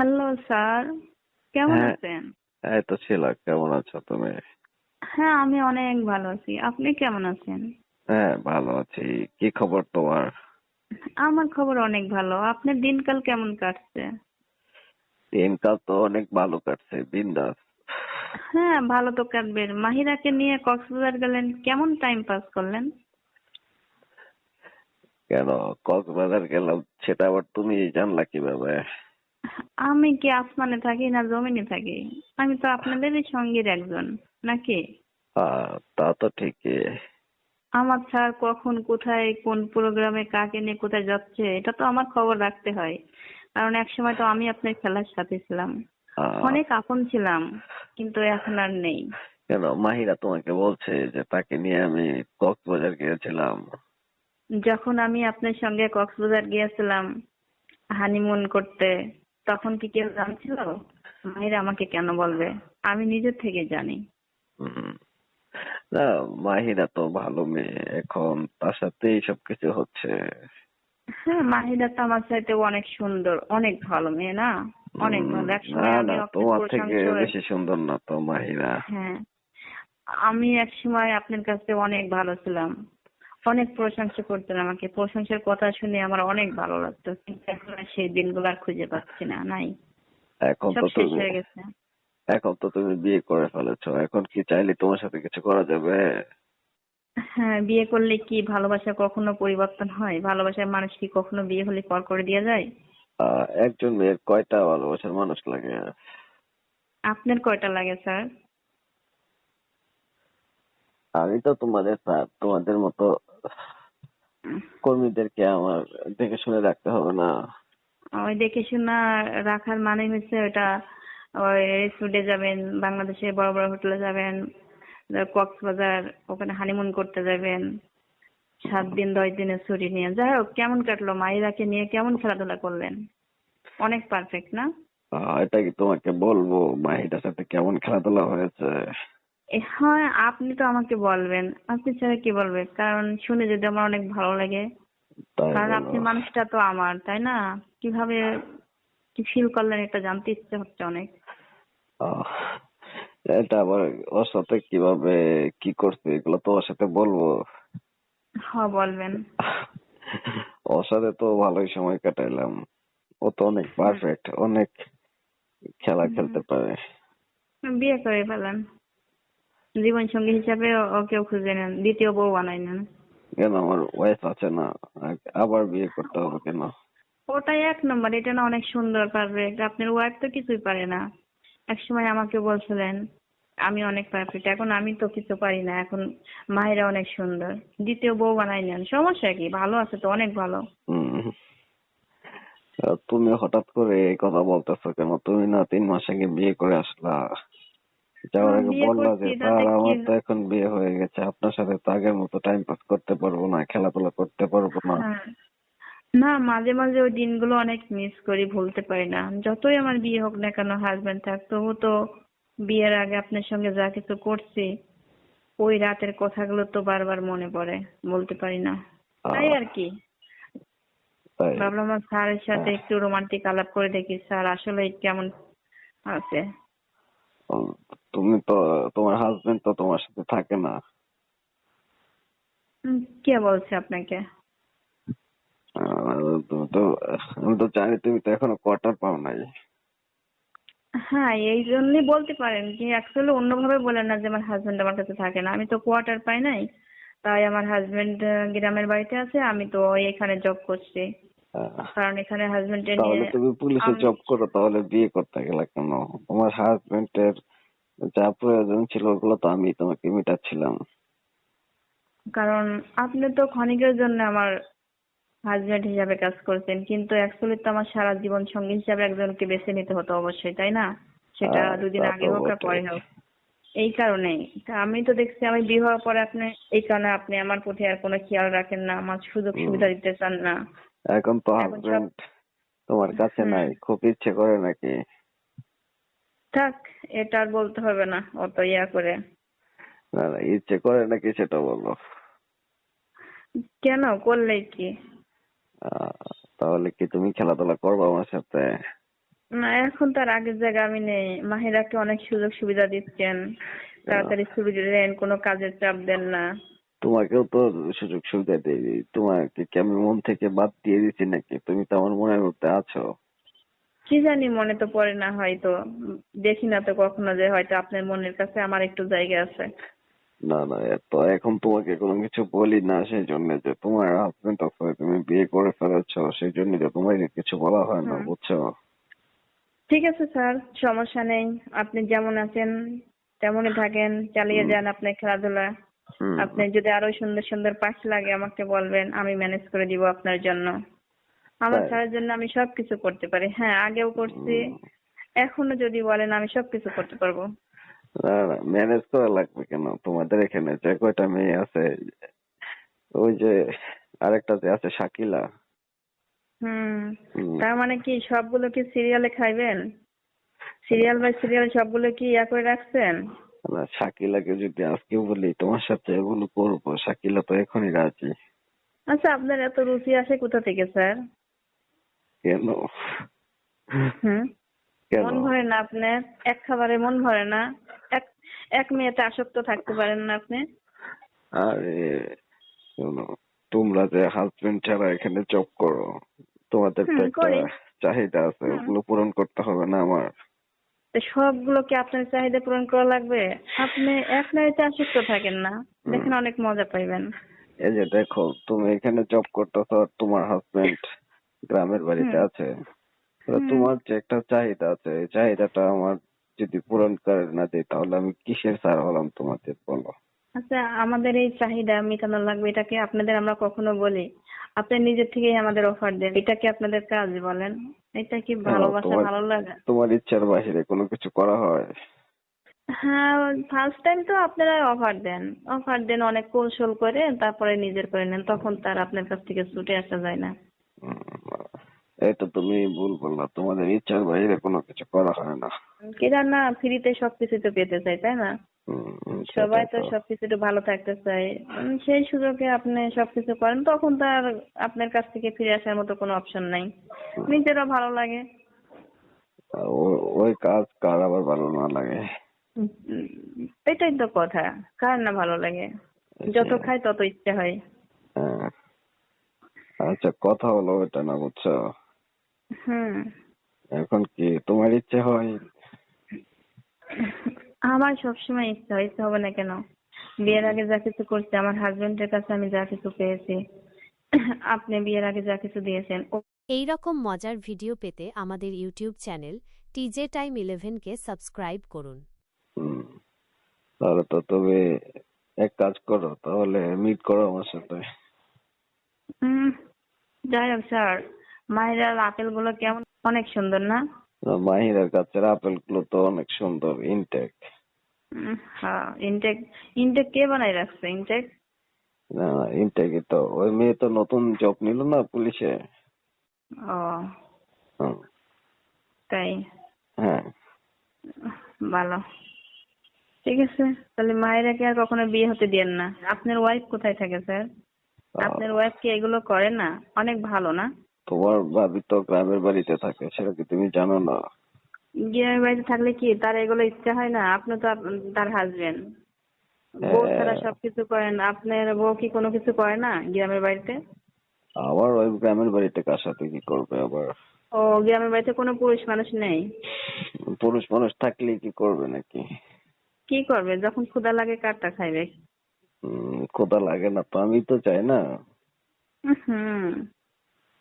Hello sir কেমন হ্যাঁ। আছেন? এই তো ছিল। কেমন আছো তুমি? হ্যাঁ আমি অনেক ভালো আছি। আপনি কেমন আছেন? হ্যাঁ ভালো আছি। কি খবর তোমার? আমার খবর অনেক ভালো। আপনার দিনকাল কেমন কাটছে? দিনকাল তো অনেক ভালো কাটছে বিন্দাস। হ্যাঁ ভালো তো কাটবে। মাহিরাকে নিয়ে কক্সবাজার গেলেন কেমন টাইম পাস করলেন? কেন কক্সবাজার গেলাম সেটা আবার তুমি জানলা কীভাবে? আমি কি আসমানে থাকি না জমিনে থাকি? আমি তো আপনাদেরই সঙ্গীর একজন নাকি? তা তো ঠিকই। আমার স্যার কখন কোথায় কোন প্রোগ্রামে কাকে নিয়ে কোথায় যাচ্ছে এটা তো আমার খবর রাখতে হয়। কারণ এক সময় তো আমি আপনার খেলার সাথে ছিলাম। অনেক আপন ছিলাম কিন্তু এখন আর নেই। কেন? মাহিরা তোমাকে বলছে যে তাকে নিয়ে আমি কক্সবাজার গিয়েছিলাম। যখন আমি আপনার সঙ্গে কক্সবাজার গিয়েছিলাম হানিমুন করতে। তখন কি কেউ জানছিল? মাহিরা আমাকে কেন বলবে? আমি নিজের থেকে জানি। না মাহিরা তো ভালো মেয়ে। এখন তার সাথেই সবকিছু হচ্ছে। হ্যাঁ মাহিরা তো আমার চাইতে অনেক সুন্দর অনেক ভালো মেয়ে না? অনেক ভালো। একসময় আমি তোমার থেকে বেশি সুন্দর না তো মাহিরা হ্যাঁ। আমি এক সময় আপনার কাছে অনেক ভালো ছিলাম। অনেক প্রশংসা করতেন আমাকে। প্রশংসার কথা শুনে আমার অনেক ভালো লাগতো। কিন্তু এখন আর সেই দিনগুলো আর খুঁজে পাচ্ছি না নাই। এখন সব তো শেষ হয়ে গেছে। এখন তো তুমি বিয়ে করে ফেলেছো। এখন কি চাইলে তোমার সাথে কিছু করা যাবে? হ্যাঁ বিয়ে করলে কি ভালোবাসা কখনো পরিবর্তন হয়? ভালোবাসার মানুষ কি কখনো বিয়ে হলে পর করে দেওয়া যায়? আহ, একজন মেয়ের কয়টা ভালোবাসার মানুষ লাগে? আপনার কয়টা লাগে স্যার? আমি তো তোমাদের স্যার তোমাদের মতো কর্মীদেরকে আমার দেখে শুনে রাখতে হবে না। ওই দেখে শোনা রাখার মানে হচ্ছে ওটা ওই রেস্টুরেন্টে যাবেন বাংলাদেশের বড় বড় হোটেলে যাবেন কক্সবাজার ওখানে হানিমুন করতে যাবেন সাত দিন দশ দিনের ছুটি নিয়ে। যাই হোক কেমন কাটলো? মাইরাকে নিয়ে কেমন খেলাধুলা করলেন? অনেক পারফেক্ট না? এটা কি তোমাকে বলব? মাহিটার সাথে কেমন খেলাধুলা হয়েছে? হ্যাঁ আপনি তো আমাকে বলবেন। আপনি ছাড়া কি বলবে? কারণ শুনে যদি আমার অনেক ভালো লাগে। কারণ আপনি মানুষটা তো আমার তাই না? কীভাবে কি ফিল করলেন এটা জানতে ইচ্ছে হচ্ছে অনেক। এটা আবার ওর সাথে কীভাবে কি করছে এগুলো তো ওর সাথে বলব। হ্যাঁ বলবেন। ওর সাথে তো ভালোই সময় কাটাইলাম। ও তো অনেক পারফেক্ট অনেক খেলা খেলতে পারে। বিয়ে করে ফেলেন। জীবন সঙ্গী হিসাবে ওকেও খুঁজে নেন দ্বিতীয় বউ বানাই নেন। কেন? আমার ওয়াইফ আছে না আবার বিয়ে করতে হবে কেন? ওটাই এক নম্বর এটা না অনেক সুন্দর পারফেক্ট আপনার ওয়াইফ তো কিছুই পারে না। এক সময় আমাকে বলছিলেন আমি অনেক পারফেক্ট এখন আমি তো কিছু পারি না এখন মায়েরা অনেক সুন্দর দ্বিতীয় বউ বানাই নেন সমস্যা কি? ভালো আছে তো অনেক ভালো। তুমি হঠাৎ করে এই কথা বলতেছো কেন? তুমি না তিন মাস আগে বিয়ে করে আসলা। যাওয়ার আগে বললা যে স্যার আমার তো এখন বিয়ে হয়ে গেছে। আপনার সাথে তো আগের মতো টাইম পাস করতে পারব না খেলাধুলা করতে পারব না। হ্যাঁ। না মাঝে মাঝে ওই দিনগুলো অনেক মিস করি ভুলতে পারি না। যতই আমার বিয়ে হোক না কেন হাজবেন্ড থাক তবু তো বিয়ের আগে আপনার সঙ্গে যা কিছু করছি ওই রাতের কথাগুলো তো বারবার মনে পড়ে বলতে পারি না। তাই আর কি। ভাবলাম স্যারের সাথে একটু রোমান্টিক আলাপ করে দেখি স্যার আসলে কেমন আছে? তুমি তো তোমার হাজবেন্ড তো তোমার সাথে থাকে না। কে বলছে আপনাকে? তো আমি তো জানি তুমি তো এখনও কোয়ার্টার পাও নাই। হ্যাঁ এই জন্যই বলতে পারেন যে অ্যাকচুয়ালি অন্যভাবে বলেন না যে আমার হাজবেন্ড আমার কাছে থাকে না। আমি তো কোয়ার্টার পাই নাই তাই আমার হাজবেন্ড গ্রামের বাড়িতে আছে আমি তো এখানে জব করছি। কারণ এখানে হাজবেন্ডের তাহলে তুমি পুলিশে জব করো তাহলে বিয়ে করতে গেলে কেন? তোমার হাজবেন্ডের যা প্রয়োজন ছিল ওগুলো তো আমি তোমাকে মিটাচ্ছিলাম। কারণ আপনি তো ক্ষণিকের জন্য আমার হাজবেন্ড হিসাবে কাজ করছেন কিন্তু অ্যাকচুয়ালি তো আমার সারা জীবন সঙ্গী হিসাবে একজনকে বেছে নিতে হতো অবশ্যই তাই না? সেটা হ্যাঁ, দুদিন আগে হোক আর পরে হোক। এই কারণেই। তা আমি তো দেখছি আমি বিয়ে হওয়ার পরে আপনি এই কারণে আপনি আমার প্রতি আর কোনো খেয়াল রাখেন না আমার সুযোগ সুবিধা দিতে চান না। এখন তো হাজবেন্ড তোমার কাছে নাই খুব ইচ্ছে করে নাকি? থাক এটা আর বলতে হবে না অত ইয়া করে। না না ইচ্ছে করে নাকি সেটা বলো। কেন করলে কি? তাহলে কি তুমি খেলাধুলা করবে আমার সাথে? না এখন তো আর আগের জায়গায় আমি নেই। মাহিরাকে অনেক সুযোগ সুবিধা দিচ্ছেন তাড়াতাড়ি ছুটি দেন কোনো কাজের চাপ দেন না। তোমাকেও তো সুযোগ সুবিধা দেই। তোমাকে কি আমি মন থেকে বাদ দিয়ে দিচ্ছি নাকি? তুমি তো আমার মনের মধ্যে আছো। কি জানি মনে তো পড়ে না হয়তো। দেখি না তো কখনো যে হয়তো আপনার মনের কাছে আমার একটু জায়গা আছে। না না তো এখন তোমাকে কোনো কিছু বলি না সেই জন্য যে তোমার হাজবেন্ড আছে তুমি বিয়ে করে ফেলেছো সেই জন্য যে তোমাকে কিছু বলা হয় না হুম। বুঝছ? ঠিক আছে স্যার সমস্যা নেই। আপনি যেমন আছেন তেমনই থাকেন চালিয়ে যান আপনার খেলাধুলা। আপনি যদি আরও সুন্দর সুন্দর পাশ লাগে আমাকে বলবেন আমি ম্যানেজ করে দিব আপনার জন্য। আমার? স্যারের জন্য আমি সবকিছু করতে পারি। হ্যাঁ আগেও করছি এখনও যদি বলেন আমি সবকিছু করতে পারব। না না ম্যানেজ করা লাগবে কেন? তোমাদের এখানে যে কয়টা মেয়ে আছে ওই যে আরেকটা যে আছে শাকিলা। হুম। হুম। তার মানে কি সবগুলো কি সিরিয়ালে খাইবেন? সিরিয়াল বাই সিরিয়াল সবগুলো কি ইয়া করে রাখছেন? না শাকিলাকে যদি আজকে বলি তোমার সাথে এগুলো করব শাকিলা তো এখনই রাজি। আচ্ছা আপনার এত রুচি আসে কোথা থেকে স্যার? কেন? হুম? মন ভরে না আপনার এক খাবারে মন ভরে না এক এক মেয়েতে আসক্ত থাকতে পারেন না আপনি? আরে শোনো তোমরা যে হাজবেন্ড ছাড়া এখানে জব করো তোমাদের তো একটা চাহিদা আছে ওগুলো পূরণ করতে হবে না আমার। তো সবগুলো কি আপনার চাহিদা পূরণ করা লাগবে? আপনি এক নারীতে আসক্ত থাকেন না। দেখেন অনেক মজা পাইবেন। এই যে দেখো তুমি এখানে জব করতেছো আর তোমার হাজবেন্ড গ্রামের বাড়িতে আছে। তো তোমার যে একটা চাহিদা আছে এই চাহিদাটা আমার যদি পূরণ করে না দিই তাহলে আমি কিসের স্যার হলাম তোমাদের বলো? আচ্ছা আমাদের এই চাহিদা মেটানো লাগবে এটাকে আপনাদের আমরা কখনো বলি। আপনি নিজের থেকেই আমাদের অফার দেন। এটা কি আপনাদের কাজ বলেন? এটা কি ভালোবাসা ভালো লাগে? তোমার ইচ্ছার বাহিরে কোনো কিছু করা হয়? হ্যাঁ ফার্স্ট টাইম তো আপনারা অফার দেন। অফার দেন অনেক কৌশল করে তারপরে নিজের করে নেন। তখন তার আপনার কাছ থেকে ছুটে আসা যায় না। এটা তুমি ভুল বললা। তোমাদের ইচ্ছার বাইরে কোনো কিছু করা হয় না। কেরা না ফ্রিতে সবকিছু তো পেতে চাই তাই না? সবাই তো সবকিছু একটু ভালো থাকতে চায়। সেই সুযোগে আপনি সবকিছু করেন তখন তো আর আপনার কাছ থেকে ফিরে আসার মতো কোনো অপশন নাই। নিজেরও ভালো লাগে। ওই কাজ কার আবার ভালো না লাগে? এটাই তো কথা কার না ভালো লাগে? যত খাই তত ইচ্ছে হয়। হ্যাঁ। আচ্ছা কথা হলো এটা না বুঝছ? হুম। এখন কি তোমার ইচ্ছে হয়? আমার সবসময় ইচ্ছা হয় ইচ্ছা হবে না কেন? বিয়ের আগে যা কিছু করছি আমার হাজবেন্ডের কাছে আমি যা কিছু পেয়েছি আপনি বিয়ের আগে যা কিছু দিয়েছেন এই রকম মজার ভিডিও পেতে আমাদের ইউটিউব চ্যানেল টিজে টাইম ইলেভেনকে সাবস্ক্রাইব করুন। তাহলে তো তুমি এক কাজ করো তাহলে মিট করো আমার সাথে। যাই হোক স্যার মাহিরার আপেলগুলো কেমন? অনেক সুন্দর না? মাহিরার কাছের আপেলগুলো তো অনেক সুন্দর ইনটেক হ্যাঁ ইনটেক ইনটেক কে বানাই রাখছে ইনটেক না ইনটেকই তো ওই মেয়ে তো নতুন জব নিল না পুলিশে ও তাই হ্যাঁ ভালো ঠিক আছে তাহলে মায়েরাকে আর কখনো বিয়ে হতে দিয়েন না আপনার ওয়াইফ কোথায় থাকে স্যার আপনার ওয়াইফ কি এগুলো করে না অনেক ভালো না তোমার ভাবি তো গ্রামের বাড়িতে থাকে সেটা কি তুমি জানো না? গ্রামের বাড়িতে থাকলে কি তার এগুলো ইচ্ছা হয় না? আপনি তো তার হাজবেন্ড বউ ছাড়া হ্যাঁ। সবকিছু করেন আপনার বউ কি কোনো কিছু করে না গ্রামের বাড়িতে? আবার ওই গ্রামের বাড়িতে কার সাথে কি করবে আবার? ও গ্রামের বাড়িতে কোনো পুরুষ মানুষ নেই? পুরুষ মানুষ থাকলে কি করবে নাকি? কি করবে? যখন ক্ষুধা লাগে কারটা খাইবে? খোদা লাগে না তো আমি তো চাই না। হুম।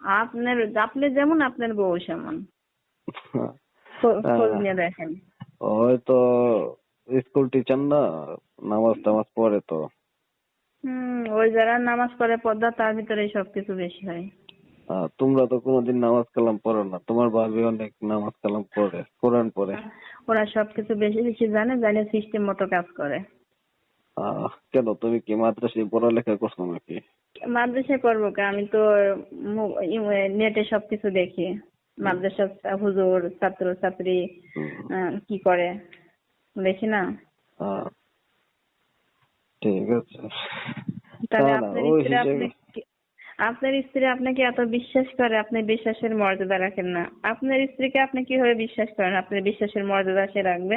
আপনার আপনি যেমন আপনার বউ সেমন। খোঁজ নিয়ে দেখেন। হয়তো স্কুল টিচার না নামাজ টামাজ পড়ে তো। হুম ওই যারা নামাজ পড়ে পর্দা তার ভিতরে সবকিছু বেশি হয়। তোমরা তো কোনোদিন নামাজ কালাম পড়ো না। তোমার ভাবি অনেক নামাজ কালাম পড়ে কোরআন পড়ে। ওরা সবকিছু বেশি বেশি জানে জানে সিস্টেম মতো কাজ করে। আহ, কেন? তুমি কি মাদ্রাসায় পড়ালেখা করছ নাকি? মাদ্রাসায় কে? আমি তো নেটে সবকিছু দেখি। মাদ্রাসা হুজুর ছাত্র ছাত্রী কি করে? দেখি না। ঠিক আছে। আপনার স্ত্রী আপনাকে এত বিশ্বাস করে? আপনি বিশ্বাসের মর্যাদা রাখেন না। আপনার স্ত্রীকে আপনি কীভাবে বিশ্বাস করেন? আপনার বিশ্বাসের মর্যাদা সে রাখবে?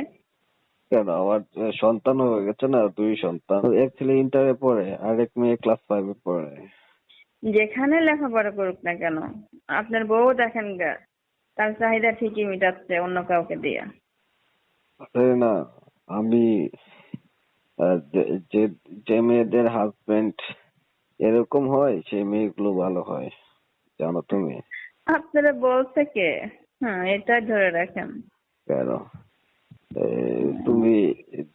কেন? আমার সন্তান হয়ে গেছে না দুই সন্তান। এক ছেলে ইন্টারে পড়ে আর এক মেয়ে ক্লাস ফাইভে পড়ে। যেখানে লেখাপড়া করুক না কেন আপনার বউ দেখেন গা তার চাহিদা ঠিকই মেটাচ্ছে অন্য কাউকে দিয়ে। না আমি যে- যে মেয়েদের হাজবেন্ড এরকম হয় সেই মেয়েগুলো ভালো হয় জানো তুমি? আপনারা বলছে কে? হ্যাঁ এটাই ধরে রাখেন। কেন? তুমি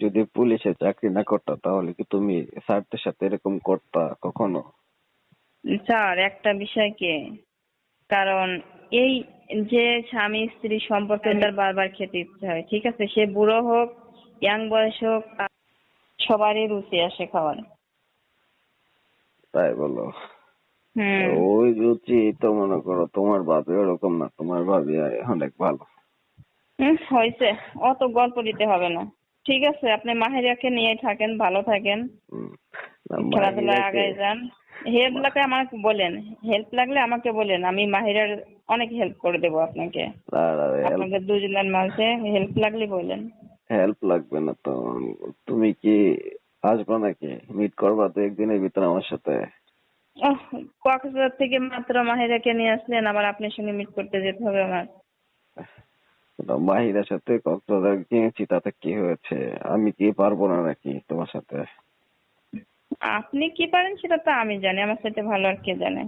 যদি পুলিশে চাকরি না করতা তাহলে কি তুমি স্যারদের সাথে এরকম করতা কখনো? স্যার একটা বিষয় কি? কারণ এই যে স্বামী স্ত্রী সম্পর্কে তার বারবার খেতে ইচ্ছে হয় ঠিক আছে? সে বুড়ো হোক ইয়াং বয়স হোক সবারই রুচি আসে খাওয়ার। তাই বলো? ওই রুচি তো মনে করো তোমার ভাবি ওরকম না তোমার ভাবি অনেক ভালো। হুম, হয়েছে। অত গল্প দিতে হবে না। ঠিক আছে আপনি মাহেরিয়াকে নিয়ে থাকেন ভালো থাকেন। খেলাধুলায় মাহিরাকে- আগে যান। হেল্প লাগলে আমাকে বলেন। হেল্প লাগলে আমাকে বলেন। আমি মাহিরার অনেক হেল্প করে দেবো আপনাকে। আপনাদের দুজনের মাঝে হেল্প লাগলে বলেন। হেল্প লাগবে না তো। তুমি কি আসবে নাকি? মিট করবা তো একদিনের ভিতরে আমার সাথে। কক্সবাজার থেকে মাত্র মাহিরাকে নিয়ে আসলেন। আবার আপনার সঙ্গে মিট করতে যেতে হবে আমার। মাহিরার সাথে কক্সবাজার গিয়েছি তাতে কি হয়েছে? আমি কি পারব না নাকি তোমার সাথে? আপনি কি পারেন সেটা তো আমি জানি আমার সাথে ভালো আর কে জানে।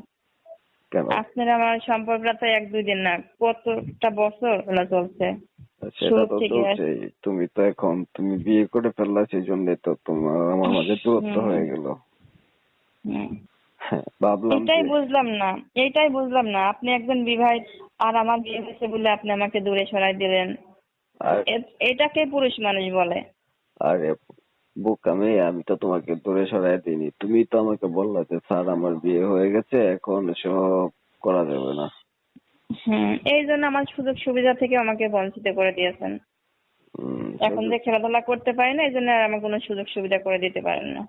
আপনার আমার সম্পর্কটা তো এক দুই দিন না কতটা বছর হলো চলছে? সেটা তো চলছেই তুমি তো এখন তুমি বিয়ে করে ফেললা সেই জন্য তো তোমার আমার মাঝে দূরত্ব হয়ে গেল। ভাবলাম এটাই বুঝলাম না এইটাই বুঝলাম না। আপনি একজন বিবাহিত আর আমার বিয়ে হয়েছে বলে আপনি আমাকে দূরে সরাই দিলেন। এটাকে পুরুষ মানুষ বলে। আরে বোকা মেয়ে আমি তো তোমাকে দূরে সরাই দিইনি। তুমি তো আমাকে বললা যে স্যার আমার বিয়ে হয়ে গেছে এখন সব করা যাবে না। হুম এই জন্য আমার সুযোগ সুবিধা থেকে আমাকে বঞ্চিত করে দিয়েছেন। এখন যে খেলাধুলা করতে পারি না এই জন্য আর আমার কোনো সুযোগ সুবিধা করে দিতে পারেন না।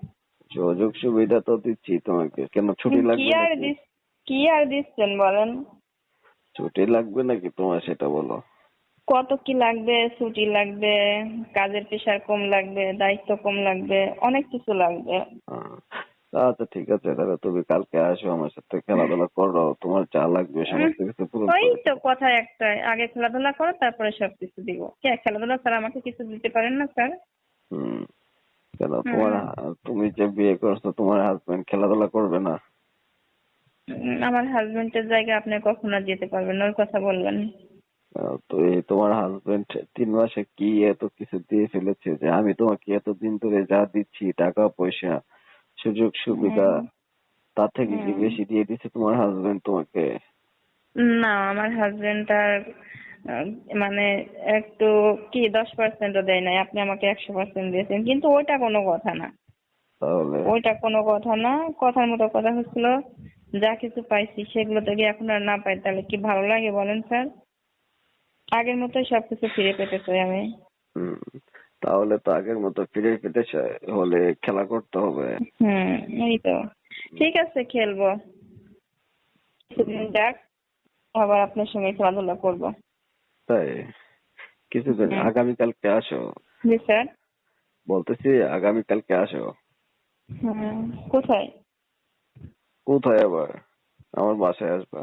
সুযোগ সুবিধা তো দিচ্ছি তোমাকে। কেন ছুটি কি লাগবে আর নাকি? দিস কি আর দিচ্ছেন বলেন? ছুটি লাগবে নাকি তোমার সেটা বলো? কত কি লাগবে? ছুটি লাগবে কাজের প্রেশার কম লাগবে দায়িত্ব কম লাগবে অনেক কিছু লাগবে। আহ, আচ্ছা ঠিক আছে তাহলে তুমি কালকে আসো আমার সাথে খেলাধুলা করো তোমার যা লাগবে সমস্ত কিছু পূরণ ওই করে তো কথা একটাই আগে খেলাধুলা করো তারপরে সবকিছু দিব। কে খেলাধুলা ছাড়া আমাকে কিছু দিতে পারেন না স্যার? হুম। কেন? তোমার তুমি যে বিয়ে করছ তোমার হাজবেন্ড খেলাধুলা করবে না? আমার হাজবেন্ডের জায়গায় আপনি কখনো যেতে পারবেন না ওর কথা বলবেন তো এই তোমার হাজবেন্ড তিন মাসে কি এত কিছু দিয়ে ফেলেছে যে আমি তোমাকে এতদিন ধরে যা দিচ্ছি টাকা পয়সা সুযোগ সুবিধা তার থেকে কি বেশি দিয়ে দিচ্ছে তোমার হাজবেন্ড তোমাকে? না আমার হাজবেন্ড আর মানে একটু কি দশ পার্সেন্টও দেয় নাই আপনি আমাকে একশো পার্সেন্ট দিয়েছেন কিন্তু ওইটা কোনো কথা না। ওইটা কোনো কথা না কথার মতো কথা হচ্ছিল যা কিছু পাইছি সেগুলো থেকে এখন আর না পাই তাহলে কি ভালো লাগে বলেন স্যার? আগের মতোই সবকিছু ফিরে পেতে চাই আমি। তাহলে তো আগের মতো ফিরে পেতে চাই হলে খেলা করতে হবে। হুম এই তো। ঠিক আছে খেলব। কিছুদিন যাক আবার আপনার সঙ্গে খেলাধুলা করব। তাই কিছুদিন হুম। আগামীকালকে আসো। জি স্যার। বলতেছি আগামীকালকে আসো। কোথায়? কোথায় আবার? আমার বাসায় আসবা।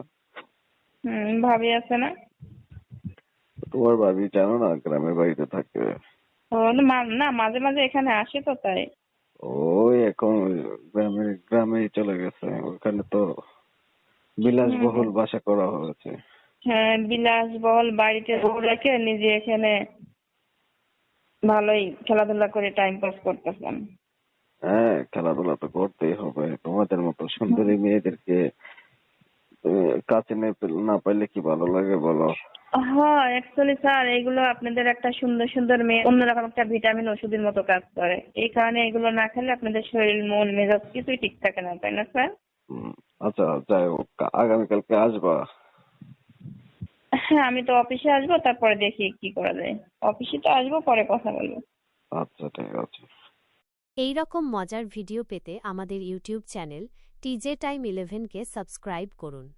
ভাবি আছে না? তোমার ভাবি জানো না গ্রামের বাড়িতে থাকে? ও না মাঝে মাঝে এখানে আসে তো তাই। ওই এখন গ্রামে গ্রামে চলে গেছে। ওখানে তো বিলাসবহুল বাসা করা হয়েছে। হ্যাঁ বিলাসবহুল বাড়িতে বউ রেখে নিজে এখানে ভালোই খেলাধুলা করে টাইম পাস করতেছেন। হ্যাঁ খেলাধুলা তো করতেই হবে। তোমাদের মতো সুন্দরী মেয়েদেরকে কাছে নে- পাইলে কি ভালো লাগে বলো? হ্যাঁ অ্যাকচুয়ালি স্যার এগুলো আপনাদের একটা সুন্দর সুন্দর মেয়ে অন্যরকম একটা ভিটামিন ওষুধের মতো কাজ করে। এই কারণে এগুলো না খেলে আপনাদের শরীর মন মেজাজ কিছুই ঠিক থাকে না তাই না স্যার হুম, আচ্ছা যাই হোক আগামীকালকে আসবা। হ্যাঁ আমি তো অফিসে আসব তারপরে দেখি কি করা যায়। অফিসে তো আসব পরে কথা বলব। আচ্ছা ঠিক আছে। এই রকম মজার ভিডিও পেতে আমাদের ইউটিউব চ্যানেল টিজে টাইম ইলেভেনকে সাবস্ক্রাইব করুন।